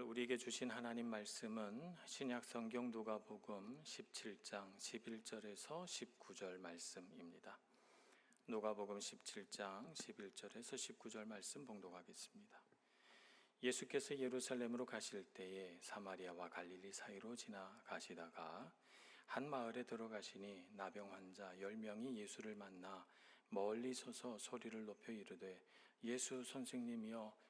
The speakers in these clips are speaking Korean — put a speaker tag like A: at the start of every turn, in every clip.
A: 오늘 우리에게 주신 하나님 말씀은 신약 성경 누가복음 17장 11절에서 19절 말씀입니다. 누가복음 17장 11절에서 19절 말씀 봉독하겠습니다. 예수께서 예루살렘으로 가실 때에 사마리아와 갈릴리 사이로 지나가시다가 한 마을에 들어가시니 나병 환자 열 명이 예수를 만나 멀리 서서 소리를 높여 이르되 예수 선생님이여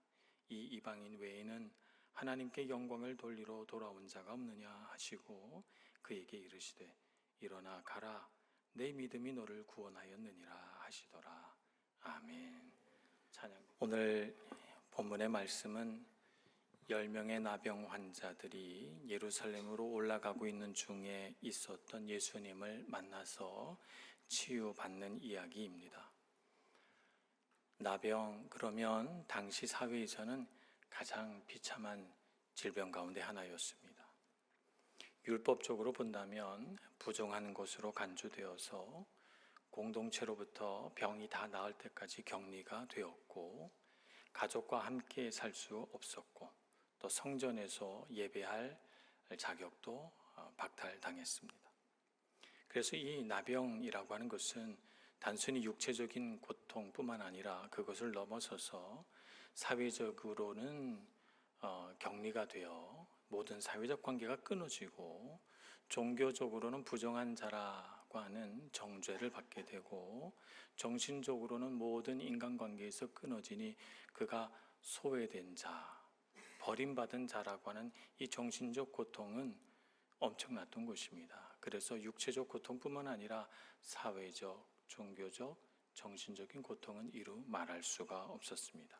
A: 이 이방인 외에는 하나님께 영광을 돌리러 돌아온 자가 없느냐 하시고 그에게 이르시되 일어나 가라. 내 믿음이 너를 구원하였느니라 하시더라. 아멘. 찬양. 오늘 본문의 말씀은 열 명의 나병 환자들이 예루살렘으로 올라가고 있는 중에 있었던 예수님을 만나서 치유받는 이야기입니다. 나병 그러면 당시 사회에서는 가장 비참한 질병 가운데 하나였습니다. 율법적으로 본다면 부정한 것으로 간주되어서 공동체로부터 병이 다 나을 때까지 격리가 되었고 가족과 함께 살 수 없었고 또 성전에서 예배할 자격도 어, 박탈당했습니다. 그래서 이 나병이라고 하는 것은 단순히 육체적인 고통뿐만 아니라 그것을 넘어서서 사회적으로는 어, 격리가 되어 모든 사회적 관계가 끊어지고 종교적으로는 부정한 자라고 하는 정죄를 받게 되고 정신적으로는 모든 인간관계에서 끊어지니 그가 소외된 자, 버림받은 자라고 하는 이 정신적 고통은 엄청났던 것입니다. 그래서 육체적 고통뿐만 아니라 사회적, 종교적, 정신적인 고통은 이루 말할 수가 없었습니다.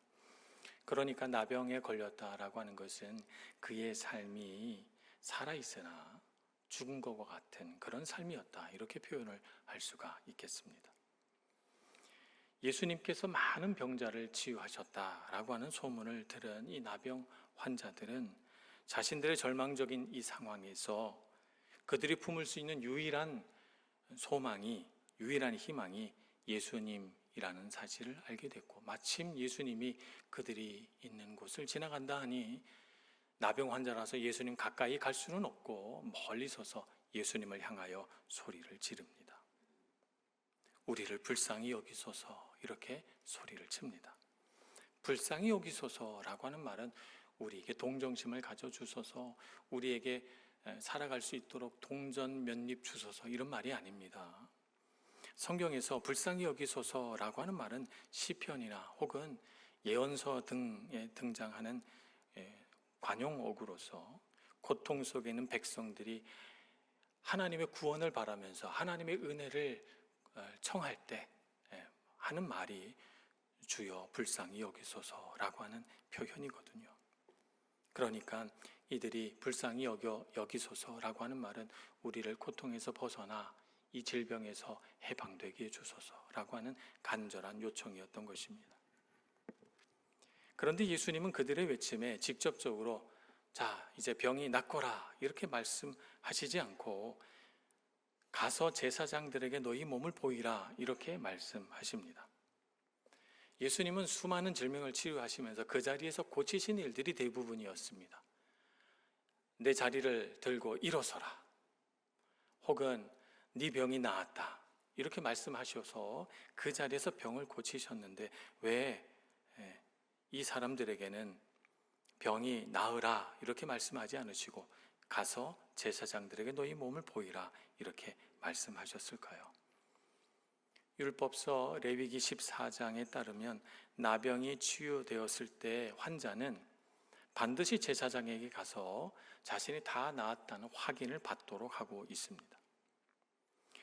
A: 그러니까 나병에 걸렸다라고 하는 것은 그의 삶이 살아있으나 죽은 것과 같은 그런 삶이었다. 이렇게 표현을 할 수가 있겠습니다. 예수님께서 많은 병자를 치유하셨다라고 하는 소문을 들은 이 나병 환자들은 자신들의 절망적인 이 상황에서 그들이 품을 수 있는 유일한 소망이 유일한 희망이 예수님이라는 사실을 알게 됐고 마침 예수님이 그들이 있는 곳을 지나간다 하니 나병 환자라서 예수님 가까이 갈 수는 없고 멀리 서서 예수님을 향하여 소리를 지릅니다. 우리를 불쌍히 여기소서 이렇게 소리를 칩니다. 불쌍히 여기소서라고 하는 말은 우리에게 동정심을 가져 주소서 우리에게 살아갈 수 있도록 동전 면립 주소서 이런 말이 아닙니다. 성경에서 불쌍히 여기소서라고 하는 말은 시편이나 혹은 예언서 등에 등장하는 예, 관용어구로서 고통 속에 있는 백성들이 하나님의 구원을 바라면서 하나님의 은혜를 어, 청할 때 예, 하는 말이 주여 불쌍히 여기소서라고 하는 표현이거든요. 그러니까 이들이 불쌍히 여겨 여기소서라고 하는 말은 우리를 고통에서 벗어나 이 질병에서 해방되게 해주소서라고 하는 간절한 요청이었던 것입니다. 그런데 예수님은 그들의 외침에 직접적으로 자, 이제 병이 낫거라 이렇게 말씀하시지 않고 가서 제사장들에게 너희 몸을 보이라 이렇게 말씀하십니다. 예수님은 수많은 질병을 치료하시면서 그 자리에서 고치신 일들이 대부분이었습니다. 내 자리를 들고 일어서라. 혹은 네 병이 나았다. 이렇게 말씀하셔서 그 자리에서 병을 고치셨는데 왜이 예, 사람들에게는 병이 나으라 이렇게 말씀하지 않으시고 가서 제사장들에게 너희 몸을 보이라 이렇게 말씀하셨을까요? 율법서 레위기 14장에 따르면 나병이 치유되었을 때 환자는 반드시 제사장에게 가서 자신이 다 나았다는 확인을 받도록 하고 있습니다.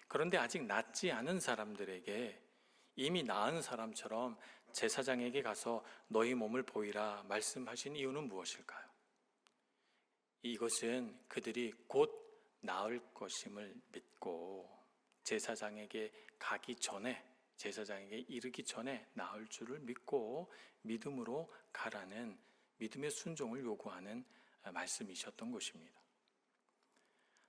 A: 그런데 아직 낫지 않은 사람들에게 이미 나은 사람처럼 제사장에게 가서 너희 몸을 보이라 말씀하신 이유는 무엇일까요? 이것은 그들이 곧 나을 것임을 믿고 제사장에게 가기 전에 제사장에게 이르기 전에 나을 줄을 믿고 믿음으로 가라는 믿음의 순종을 요구하는 말씀이셨던 것입니다.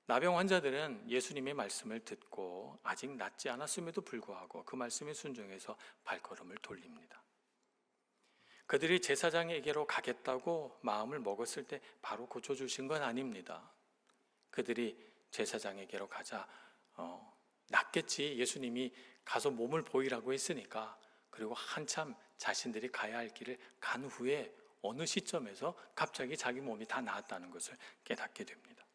A: 나병 환자들은 예수님의 말씀을 듣고 아직 낫지 않았음에도 불구하고 그 말씀에 순종해서 발걸음을 돌립니다. 그들이 제사장에게로 가겠다고 마음을 먹었을 때 바로 고쳐주신 건 아닙니다. 그들이 제사장에게로 가자, 어, 낫겠지. 예수님이 가서 몸을 보이라고 했으니까. 그리고 한참 자신들이 가야 할 길을 간 후에 어느 시점에서 갑자기 자기 몸이 다 나았다는 것을 깨닫게 됩니다.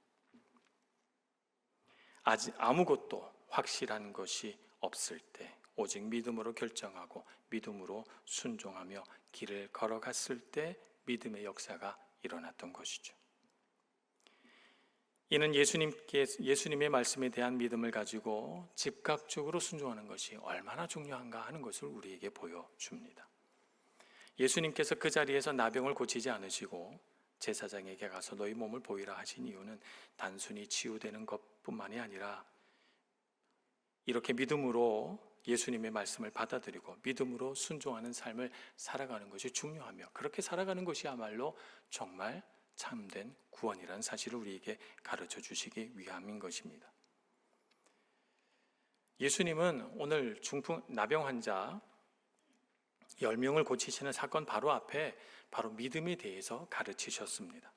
A: 아직 아무것도 확실한 것이 없을 때 오직 믿음으로 결정하고 믿음으로 순종하며 길을 걸어갔을 때 믿음의 역사가 일어났던 것이죠. 이는 예수님께 예수님의 말씀에 대한 믿음을 가지고 즉각적으로 순종하는 것이 얼마나 중요한가 하는 것을 우리에게 보여줍니다. 예수님께서 그 자리에서 나병을 고치지 않으시고 제사장에게 가서 너희 몸을 보이라 하신 이유는 단순히 치유되는 것뿐만이 아니라 이렇게 믿음으로 예수님의 말씀을 받아들이고 믿음으로 순종하는 삶을 살아가는 것이 중요하며 그렇게 살아가는 것이야말로 정말 참된 구원이라는 사실을 우리에게 가르쳐 주시기 위함인 것입니다. 예수님은 오늘 중풍 나병 환자 10명을 고치시는 사건 바로 앞에 바로 믿음에 대해서 가르치셨습니다.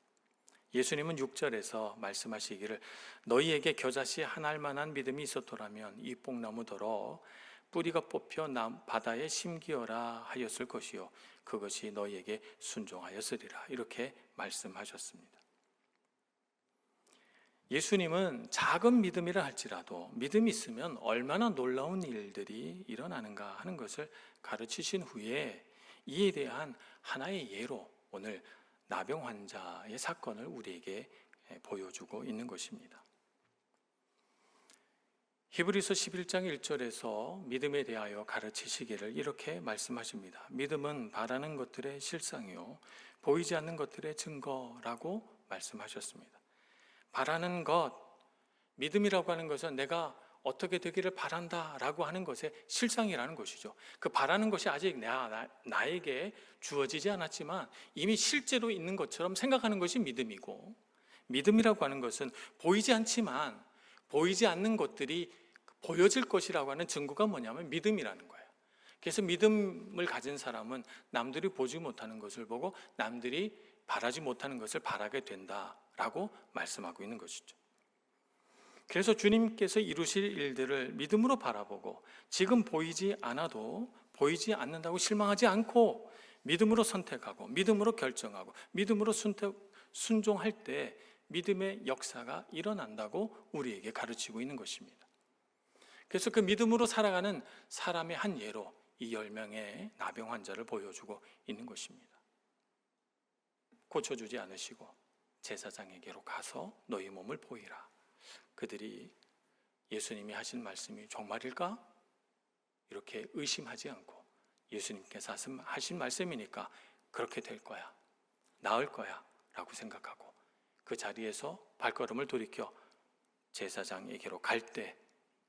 A: 예수님은 6절에서 말씀하시기를 너희에게 겨자씨 한 알만한 믿음이 있었더라면 이 뽕나무더러 뿌리가 뽑혀 남 바다에 심기어라 하였을 것이요 그것이 너희에게 순종하였으리라 이렇게 말씀하셨습니다. 예수님은 작은 믿음이라 할지라도 믿음이 있으면 얼마나 놀라운 일들이 일어나는가 하는 것을 가르치신 후에 이에 대한 하나의 예로 오늘 나병 환자의 사건을 우리에게 보여주고 있는 것입니다. 히브리서 11장 1절에서 믿음에 대하여 가르치시기를 이렇게 말씀하십니다. 믿음은 바라는 것들의 실상이요 보이지 않는 것들의 증거라고 말씀하셨습니다. 바라는 것 믿음이라고 하는 것은 내가 어떻게 되기를 바란다 라고 하는 것의 실상이라는 것이죠. 그 바라는 것이 아직 나, 나에게 주어지지 않았지만 이미 실제로 있는 것처럼 생각하는 것이 믿음이고 믿음이라고 하는 것은 보이지 않지만 보이지 않는 것들이 보여질 것이라고 하는 증거가 뭐냐면 믿음이라는 거예요. 그래서 믿음을 가진 사람은 남들이 보지 못하는 것을 보고 남들이 바라지 못하는 것을 바라게 된다 라고 말씀하고 있는 것이죠. 그래서 주님께서 이루실 일들을 믿음으로 바라보고 지금 보이지 않아도 보이지 않는다고 실망하지 않고 믿음으로 선택하고 믿음으로 결정하고 믿음으로 순종할 때 믿음의 역사가 일어난다고 우리에게 가르치고 있는 것입니다. 그래서 그 믿음으로 살아가는 사람의 한 예로 이 열명의 나병 환자를 보여주고 있는 것입니다. 고쳐주지 않으시고 제사장에게로 가서 너희 몸을 보이라. 그들이 예수님이 하신 말씀이 정말일까? 이렇게 의심하지 않고 예수님께서 하신 말씀이니까 그렇게 될 거야. 나을 거야. 라고 생각하고 그 자리에서 발걸음을 돌이켜 제사장에게로 갈 때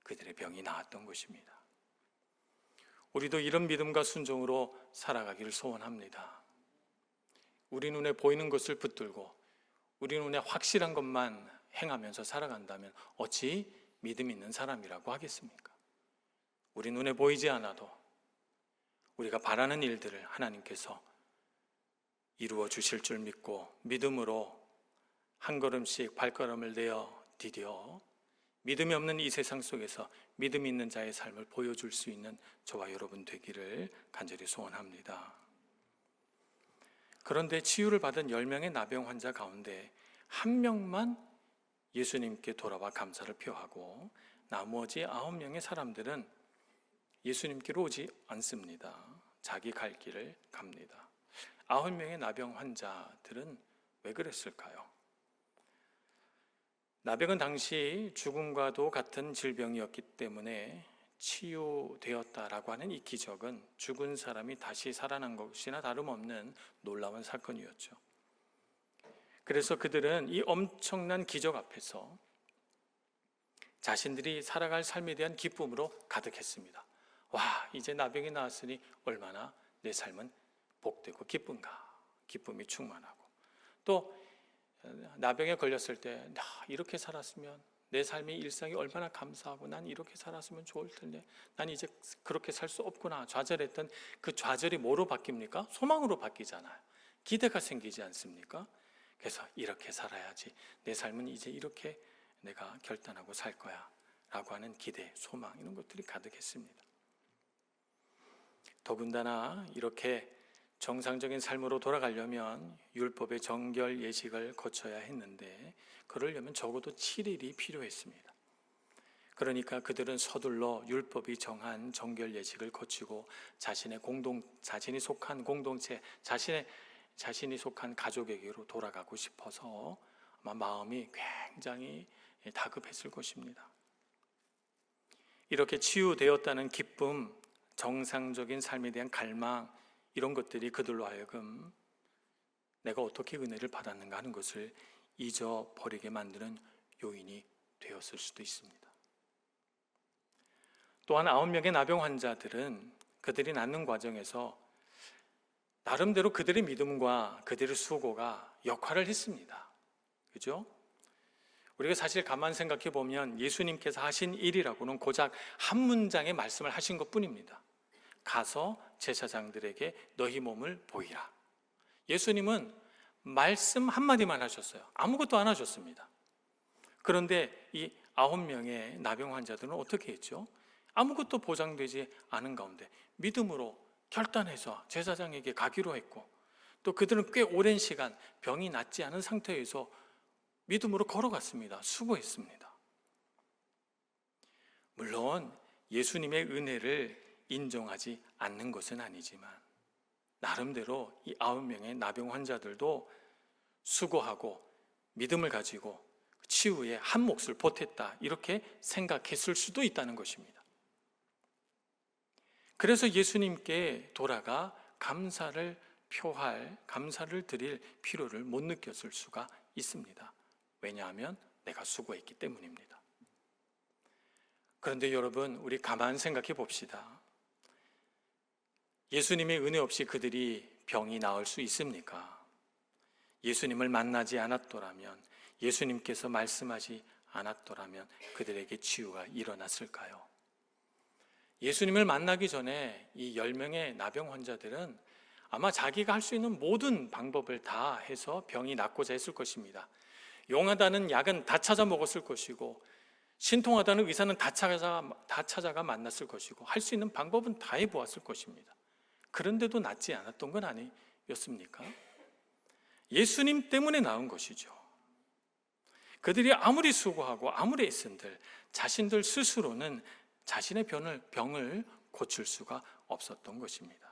A: 그들의 병이 나았던 것입니다. 우리도 이런 믿음과 순종으로 살아가기를 소원합니다. 우리 눈에 보이는 것을 붙들고 우리 눈에 확실한 것만 행하면서 살아간다면 어찌 믿음 있는 사람이라고 하겠습니까? 우리 눈에 보이지 않아도 우리가 바라는 일들을 하나님께서 이루어 주실 줄 믿고 믿음으로 한 걸음씩 발걸음을 내어 디뎌 믿음이 없는 이 세상 속에서 믿음 있는 자의 삶을 보여줄 수 있는 저와 여러분 되기를 간절히 소원합니다. 그런데 치유를 받은 10명의 나병 환자 가운데 한 명만 예수님께 돌아와 감사를 표하고 나머지 아홉 명의 사람들은 예수님께로 오지 않습니다. 자기 갈 길을 갑니다. 아홉 명의 나병 환자들은 왜 그랬을까요? 나병은 당시 죽음과도 같은 질병이었기 때문에 치유되었다라고 하는 이 기적은 죽은 사람이 다시 살아난 것이나 다름없는 놀라운 사건이었죠. 그래서 그들은 이 엄청난 기적 앞에서 자신들이 살아갈 삶에 대한 기쁨으로 가득했습니다. 와, 이제 나병이 나왔으니 얼마나 내 삶은 복되고 기쁜가. 기쁨이 충만하고. 또 나병에 걸렸을 때 나 이렇게 살았으면 내 삶의 일상이 얼마나 감사하고 난 이렇게 살았으면 좋을 텐데 난 이제 그렇게 살 수 없구나 좌절했던 그 좌절이 뭐로 바뀝니까? 소망으로 바뀌잖아요. 기대가 생기지 않습니까? 그래서 이렇게 살아야지 내 삶은 이제 이렇게 내가 결단하고 살 거야 라고 하는 기대, 소망 이런 것들이 가득했습니다. 더군다나 이렇게 정상적인 삶으로 돌아가려면 율법의 정결 예식을 거쳐야 했는데 그러려면 적어도 7일이 필요했습니다. 그러니까 그들은 서둘러 율법이 정한 정결 예식을 거치고 자신의 공동 자신이 속한 공동체 자신의 자신이 속한 가족에게로 돌아가고 싶어서 아마 마음이 굉장히 다급했을 것입니다. 이렇게 치유되었다는 기쁨, 정상적인 삶에 대한 갈망 이런 것들이 그들로 하여금 내가 어떻게 은혜를 받았는가 하는 것을 잊어버리게 만드는 요인이 되었을 수도 있습니다. 또한 아홉 명의 나병 환자들은 그들이 낫는 과정에서 나름대로 그들의 믿음과 그들의 수고가 역할을 했습니다. 그죠? 우리가 사실 가만 생각해 보면 예수님께서 하신 일이라고는 고작 한 문장의 말씀을 하신 것 뿐입니다. 가서 제사장들에게 너희 몸을 보이라. 예수님은 말씀 한마디만 하셨어요. 아무것도 안 하셨습니다. 그런데 이 아홉 명의 나병 환자들은 어떻게 했죠? 아무것도 보장되지 않은 가운데 믿음으로 결단해서 제사장에게 가기로 했고 또 그들은 꽤 오랜 시간 병이 낫지 않은 상태에서 믿음으로 걸어갔습니다. 수고했습니다. 물론 예수님의 은혜를 인정하지 않는 것은 아니지만 나름대로 이 아홉 명의 나병 환자들도 수고하고 믿음을 가지고 치유에 한 몫을 보탰다 이렇게 생각했을 수도 있다는 것입니다. 그래서 예수님께 돌아가 감사를 표할 감사를 드릴 필요를 못 느꼈을 수가 있습니다. 왜냐하면 내가 수고했기 때문입니다. 그런데 여러분, 우리 가만 생각해 봅시다. 예수님의 은혜 없이 그들이 병이 나을 수 있습니까? 예수님을 만나지 않았더라면, 예수님께서 말씀하지 않았더라면 그들에게 치유가 일어났을까요? 예수님을 만나기 전에 이 10명의 나병 환자들은 아마 자기가 할 수 있는 모든 방법을 다 해서 병이 낫고자 했을 것입니다. 용하다는 약은 다 찾아 먹었을 것이고 신통하다는 의사는 다 찾아 다 찾아가 만났을 것이고 할 수 있는 방법은 다 해보았을 것입니다. 그런데도 낫지 않았던 건 아니었습니까? 예수님 때문에 나은 것이죠. 그들이 아무리 수고하고 아무리 애쓴들 자신들 스스로는 자신의 병을, 병을 고칠 수가 없었던 것입니다.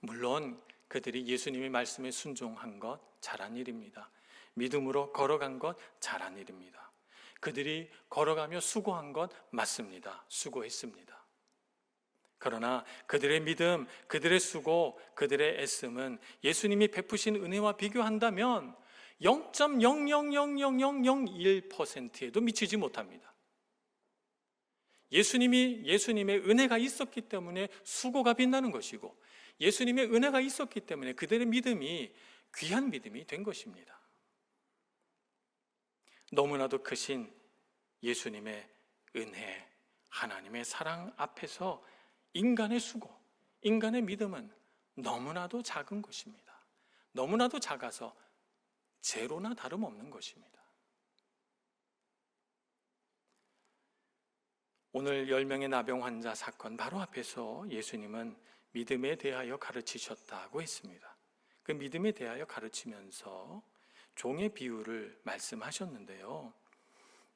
A: 물론 그들이 예수님의 말씀에 순종한 것 잘한 일입니다. 믿음으로 걸어간 것 잘한 일입니다. 그들이 걸어가며 수고한 것 맞습니다. 수고했습니다. 그러나 그들의 믿음, 그들의 수고, 그들의 애씀은 예수님이 베푸신 은혜와 비교한다면 0.000001%에도 미치지 못합니다. 예수님이 예수님의 은혜가 있었기 때문에 수고가 빛나는 것이고 예수님의 은혜가 있었기 때문에 그들의 믿음이 귀한 믿음이 된 것입니다. 너무나도 크신 예수님의 은혜, 하나님의 사랑 앞에서 인간의 수고, 인간의 믿음은 너무나도 작은 것입니다. 너무나도 작아서 제로나 다름없는 것입니다. 오늘 10명의 나병 환자 사건 바로 앞에서 예수님은 믿음에 대하여 가르치셨다고 했습니다. 그 믿음에 대하여 가르치면서 종의 비유를 말씀하셨는데요.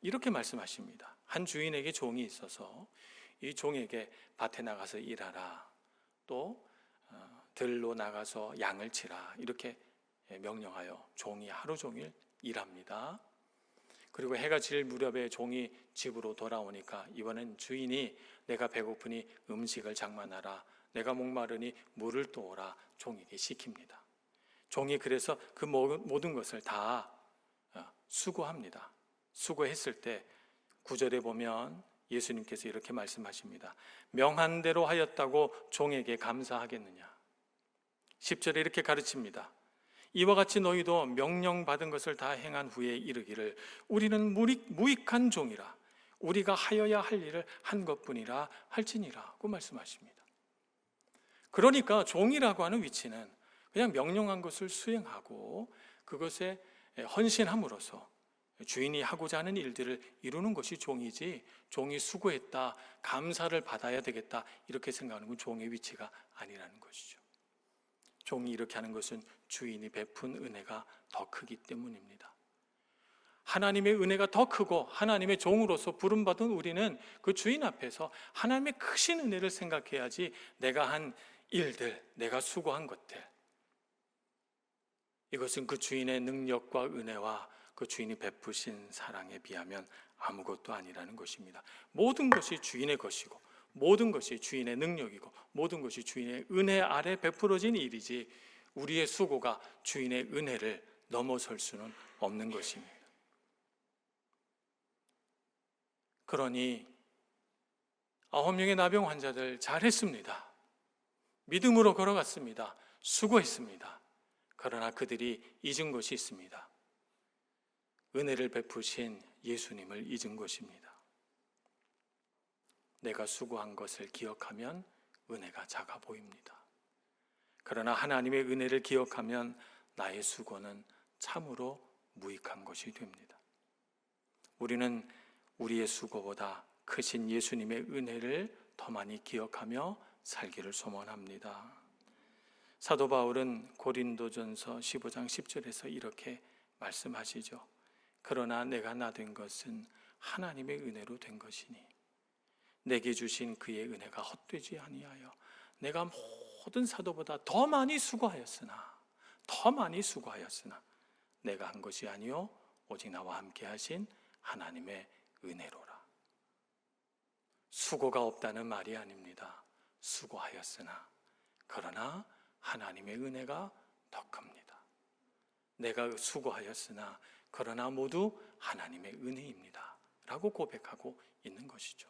A: 이렇게 말씀하십니다. 한 주인에게 종이 있어서 이 종에게 밭에 나가서 일하라. 또 어, 들로 나가서 양을 치라. 이렇게 명령하여 종이 하루 종일 일합니다. 그리고 해가 질 무렵에 종이 집으로 돌아오니까 이번엔 주인이 내가 배고프니 음식을 장만하라. 내가 목마르니 물을 떠오라 종에게 시킵니다. 종이 그래서 그 모- 모든 것을 다 어, 수고합니다. 수고했을 때 구절에 보면 예수님께서 이렇게 말씀하십니다. 명한 대로 하였다고 종에게 감사하겠느냐? 10절에 이렇게 가르칩니다. 이와 같이 너희도 명령 받은 것을 다 행한 후에 이르기를 우리는 무익, 무익한 종이라 우리가 하여야 할 일을 한 것뿐이라 할지니라고 말씀하십니다. 그러니까 종이라고 하는 위치는 그냥 명령한 것을 수행하고 그것에 헌신함으로써 주인이 하고자 하는 일들을 이루는 것이 종이지 종이 수고했다 감사를 받아야 되겠다 이렇게 생각하는 건 종의 위치가 아니라는 것이죠. 종이 이렇게 하는 것은 주인이 베푼 은혜가 더 크기 때문입니다. 하나님의 은혜가 더 크고 하나님의 종으로서 부름받은 우리는 그 주인 앞에서 하나님의 크신 은혜를 생각해야지 내가 한 일들, 내가 수고한 것들. 이것은 그 주인의 능력과 은혜와 그 주인이 베푸신 사랑에 비하면 아무것도 아니라는 것입니다. 모든 것이 주인의 것이고 모든 것이 주인의 능력이고 모든 것이 주인의 은혜 아래 베풀어진 일이지 우리의 수고가 주인의 은혜를 넘어설 수는 없는 것입니다. 그러니 아홉 명의 나병 환자들 잘했습니다. 믿음으로 걸어갔습니다. 수고했습니다. 그러나 그들이 잊은 것이 있습니다. 은혜를 베푸신 예수님을 잊은 것입니다. 내가 수고한 것을 기억하면 은혜가 작아 보입니다. 그러나 하나님의 은혜를 기억하면 나의 수고는 참으로 무익한 것이 됩니다. 우리는 우리의 수고보다 크신 예수님의 은혜를 더 많이 기억하며 살기를 소원합니다. 사도 바울은 고린도전서 15장 10절에서 이렇게 말씀하시죠. 그러나 내가 나 된 것은 하나님의 은혜로 된 것이니 내게 주신 그의 은혜가 헛되지 아니하여 내가 모든 사도보다 더 많이 수고하였으나 더 많이 수고하였으나 내가 한 것이 아니요 오직 나와 함께 하신 하나님의 은혜로라. 수고가 없다는 말이 아닙니다. 수고하였으나 그러나 하나님의 은혜가 더 큽니다. 내가 수고하였으나 그러나 모두 하나님의 은혜입니다. 라고 고백하고 있는 것이죠.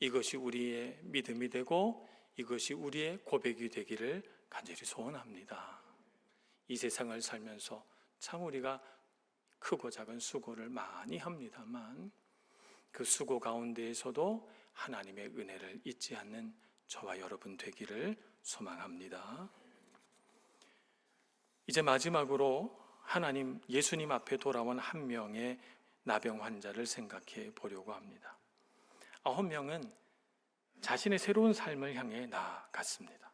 A: 이것이 우리의 믿음이 되고 이것이 우리의 고백이 되기를 간절히 소원합니다. 이 세상을 살면서 참 우리가 크고 작은 수고를 많이 합니다만 그 수고 가운데에서도 하나님의 은혜를 잊지 않는 저와 여러분 되기를 소망합니다. 이제 마지막으로 하나님 예수님 앞에 돌아온 한 명의 나병 환자를 생각해 보려고 합니다. 아홉 명은 자신의 새로운 삶을 향해 나아갔습니다.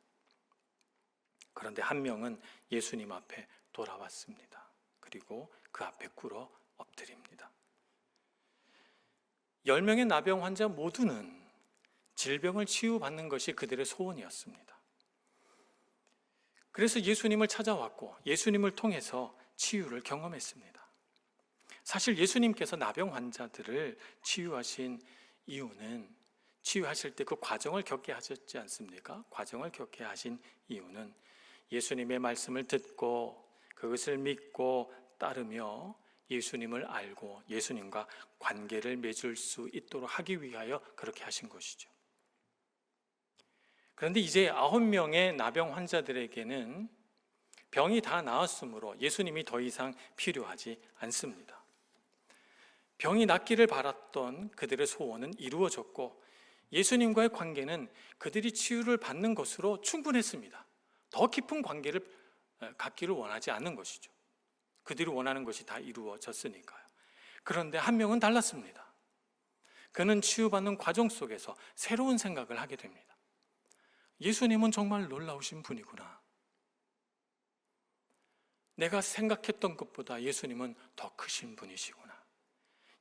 A: 그런데 한 명은 예수님 앞에 돌아왔습니다. 그리고 그 앞에 꿇어 엎드립니다. 열 명의 나병 환자 모두는 질병을 치유받는 것이 그들의 소원이었습니다. 그래서 예수님을 찾아왔고 예수님을 통해서 치유를 경험했습니다. 사실 예수님께서 나병 환자들을 치유하신 이유는 치유하실 때 그 과정을 겪게 하셨지 않습니까? 과정을 겪게 하신 이유는 예수님의 말씀을 듣고 그것을 믿고 따르며 예수님을 알고 예수님과 관계를 맺을 수 있도록 하기 위하여 그렇게 하신 것이죠. 그런데 이제 아홉 명의 나병 환자들에게는 병이 다 나았으므로 예수님이 더 이상 필요하지 않습니다. 병이 낫기를 바랐던 그들의 소원은 이루어졌고 예수님과의 관계는 그들이 치유를 받는 것으로 충분했습니다. 더 깊은 관계를 갖기를 원하지 않는 것이죠. 그들이 원하는 것이 다 이루어졌으니까요. 그런데 한 명은 달랐습니다. 그는 치유받는 과정 속에서 새로운 생각을 하게 됩니다. 예수님은 정말 놀라우신 분이구나. 내가 생각했던 것보다 예수님은 더 크신 분이시구나.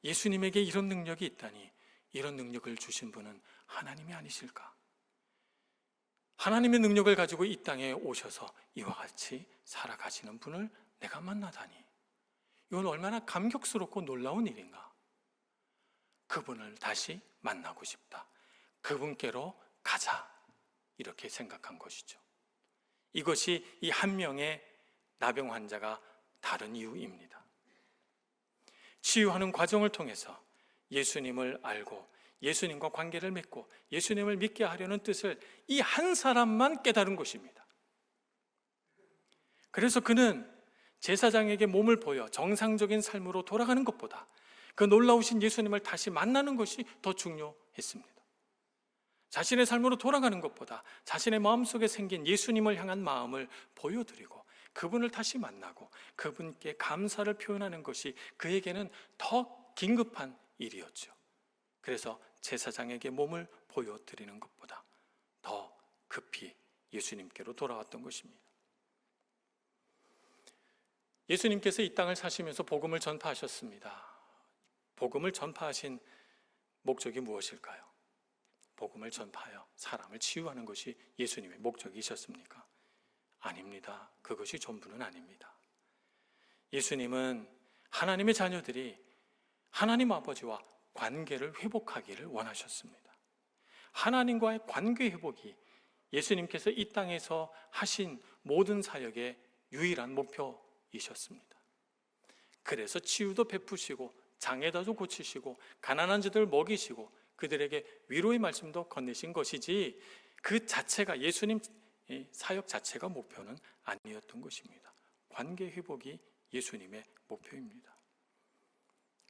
A: 예수님에게 이런 능력이 있다니 이런 능력을 주신 분은 하나님이 아니실까? 하나님의 능력을 가지고 이 땅에 오셔서 이와 같이 살아가시는 분을 내가 만나다니. 이건 얼마나 감격스럽고 놀라운 일인가? 그분을 다시 만나고 싶다. 그분께로 가자. 이렇게 생각한 것이죠. 이것이 이 한 명의 나병 환자가 다른 이유입니다. 치유하는 과정을 통해서 예수님을 알고 예수님과 관계를 맺고 예수님을 믿게 하려는 뜻을 이 한 사람만 깨달은 것입니다. 그래서 그는 제사장에게 몸을 보여 정상적인 삶으로 돌아가는 것보다 그 놀라우신 예수님을 다시 만나는 것이 더 중요했습니다. 자신의 삶으로 돌아가는 것보다 자신의 마음속에 생긴 예수님을 향한 마음을 보여드리고 그분을 다시 만나고 그분께 감사를 표현하는 것이 그에게는 더 긴급한 일이었죠. 그래서 제사장에게 몸을 보여드리는 것보다 더 급히 예수님께로 돌아왔던 것입니다. 예수님께서 이 땅을 사시면서 복음을 전파하셨습니다. 복음을 전파하신 목적이 무엇일까요? 복음을 전파하여 사람을 치유하는 것이 예수님의 목적이셨습니까? 아닙니다. 그것이 전부는 아닙니다. 예수님은 하나님의 자녀들이 하나님 아버지와 관계를 회복하기를 원하셨습니다. 하나님과의 관계 회복이 예수님께서 이 땅에서 하신 모든 사역의 유일한 목표이셨습니다. 그래서 치유도 베푸시고 장애다도 고치시고 가난한 자들 먹이시고 그들에게 위로의 말씀도 건네신 것이지 그 자체가 예수님 사역 자체가 목표는 아니었던 것입니다. 관계 회복이 예수님의 목표입니다.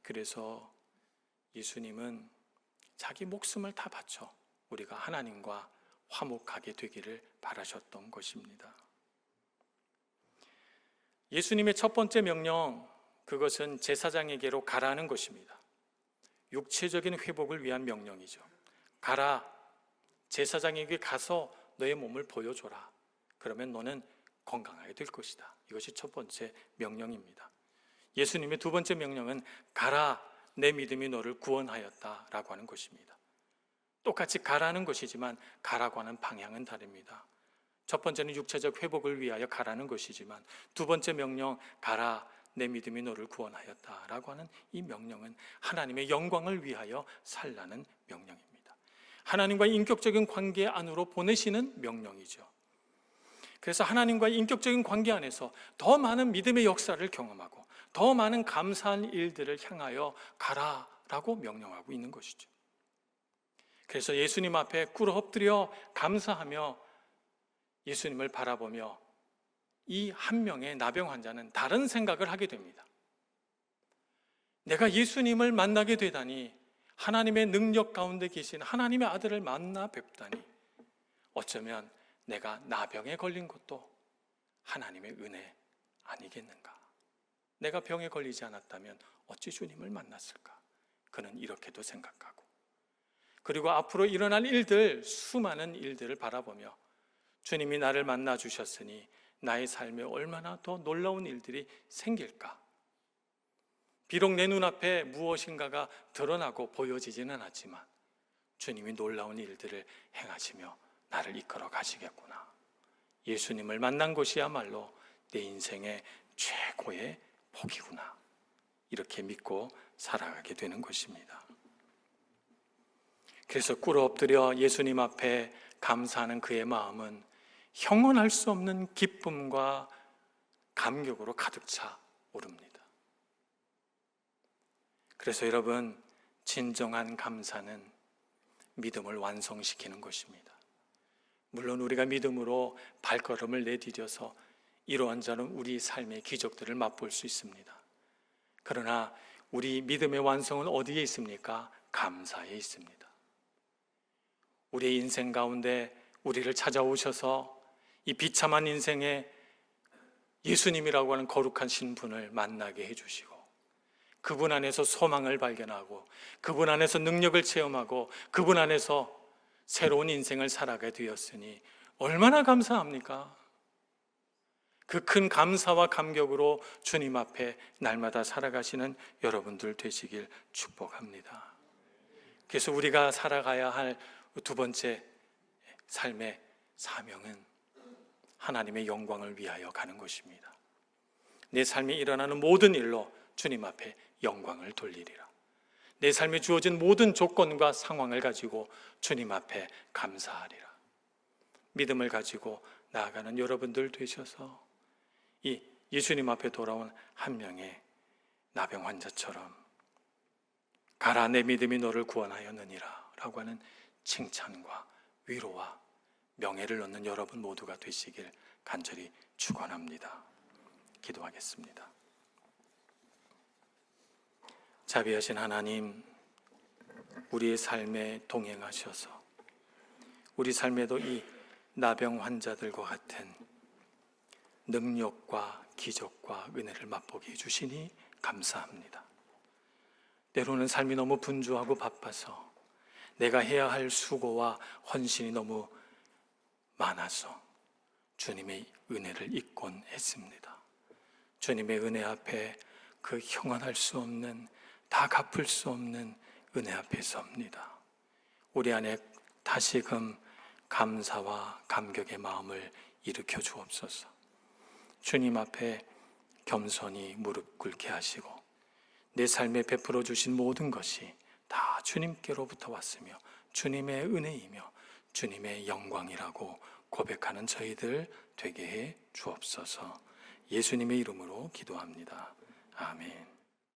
A: 그래서 예수님은 자기 목숨을 다 바쳐 우리가 하나님과 화목하게 되기를 바라셨던 것입니다. 예수님의 첫 번째 명령, 그것은 제사장에게로 가라는 것입니다. 육체적인 회복을 위한 명령이죠. 가라, 제사장에게 가서 너의 몸을 보여줘라. 그러면 너는 건강하게 될 것이다. 이것이 첫 번째 명령입니다. 예수님의 두 번째 명령은 가라, 내 믿음이 너를 구원하였다라고 하는 것입니다. 똑같이 가라는 것이지만 가라고 하는 방향은 다릅니다. 첫 번째는 육체적 회복을 위하여 가라는 것이지만 두 번째 명령 가라 내 믿음이 너를 구원하였다라고 하는 이 명령은 하나님의 영광을 위하여 살라는 명령입니다. 하나님과 인격적인 관계 안으로 보내시는 명령이죠. 그래서 하나님과 인격적인 관계 안에서 더 많은 믿음의 역사를 경험하고 더 많은 감사한 일들을 향하여 가라라고 명령하고 있는 것이죠. 그래서 예수님 앞에 꿇어 엎드려 감사하며 예수님을 바라보며 이 한 명의 나병 환자는 다른 생각을 하게 됩니다. 내가 예수님을 만나게 되다니 하나님의 능력 가운데 계신 하나님의 아들을 만나 뵙다니 어쩌면 내가 나병에 걸린 것도 하나님의 은혜 아니겠는가? 내가 병에 걸리지 않았다면 어찌 주님을 만났을까? 그는 이렇게도 생각하고 그리고 앞으로 일어날 일들 수많은 일들을 바라보며 주님이 나를 만나 주셨으니 나의 삶에 얼마나 더 놀라운 일들이 생길까? 비록 내 눈앞에 무엇인가가 드러나고 보여지지는 않지만 주님이 놀라운 일들을 행하시며 나를 이끌어 가시겠구나. 예수님을 만난 것이야말로 내 인생의 최고의 복이구나. 이렇게 믿고 살아가게 되는 것입니다. 그래서 꿇어 엎드려 예수님 앞에 감사하는 그의 마음은 형언할 수 없는 기쁨과 감격으로 가득 차 오릅니다. 그래서 여러분, 진정한 감사는 믿음을 완성시키는 것입니다. 물론 우리가 믿음으로 발걸음을 내디뎌서 이러한 자는 우리 삶의 기적들을 맛볼 수 있습니다. 그러나 우리 믿음의 완성은 어디에 있습니까? 감사에 있습니다. 우리의 인생 가운데 우리를 찾아오셔서 이 비참한 인생에 예수님이라고 하는 거룩한 신분을 만나게 해주시고 그분 안에서 소망을 발견하고 그분 안에서 능력을 체험하고 그분 안에서 새로운 인생을 살아가게 되었으니 얼마나 감사합니까? 그 큰 감사와 감격으로 주님 앞에 날마다 살아가시는 여러분들 되시길 축복합니다. 그래서 우리가 살아가야 할 두 번째 삶의 사명은 하나님의 영광을 위하여 가는 것입니다. 내 삶에 일어나는 모든 일로 주님 앞에 영광을 돌리리라. 내 삶에 주어진 모든 조건과 상황을 가지고 주님 앞에 감사하리라. 믿음을 가지고 나아가는 여러분들 되셔서 이 예수님 앞에 돌아온 한 명의 나병 환자처럼 가라 내 믿음이 너를 구원하였느니라 라고 하는 칭찬과 위로와 명예를 얻는 여러분 모두가 되시길 간절히 축원합니다. 기도하겠습니다. 자비하신 하나님 우리의 삶에 동행하셔서 우리 삶에도 이 나병 환자들과 같은 능력과 기적과 은혜를 맛보게 해주시니 감사합니다. 때로는 삶이 너무 분주하고 바빠서 내가 해야 할 수고와 헌신이 너무 많아서 주님의 은혜를 잊곤 했습니다. 주님의 은혜 앞에 그 형언할 수 없는 다 갚을 수 없는 은혜 앞에 섭니다. 우리 안에 다시금 감사와 감격의 마음을 일으켜 주옵소서. 주님 앞에 겸손히 무릎 꿇게 하시고 내 삶에 베풀어 주신 모든 것이 다 주님께로부터 왔으며 주님의 은혜이며 주님의 영광이라고 고백하는 저희들 되게 해 주옵소서. 예수님의 이름으로 기도합니다. 아멘.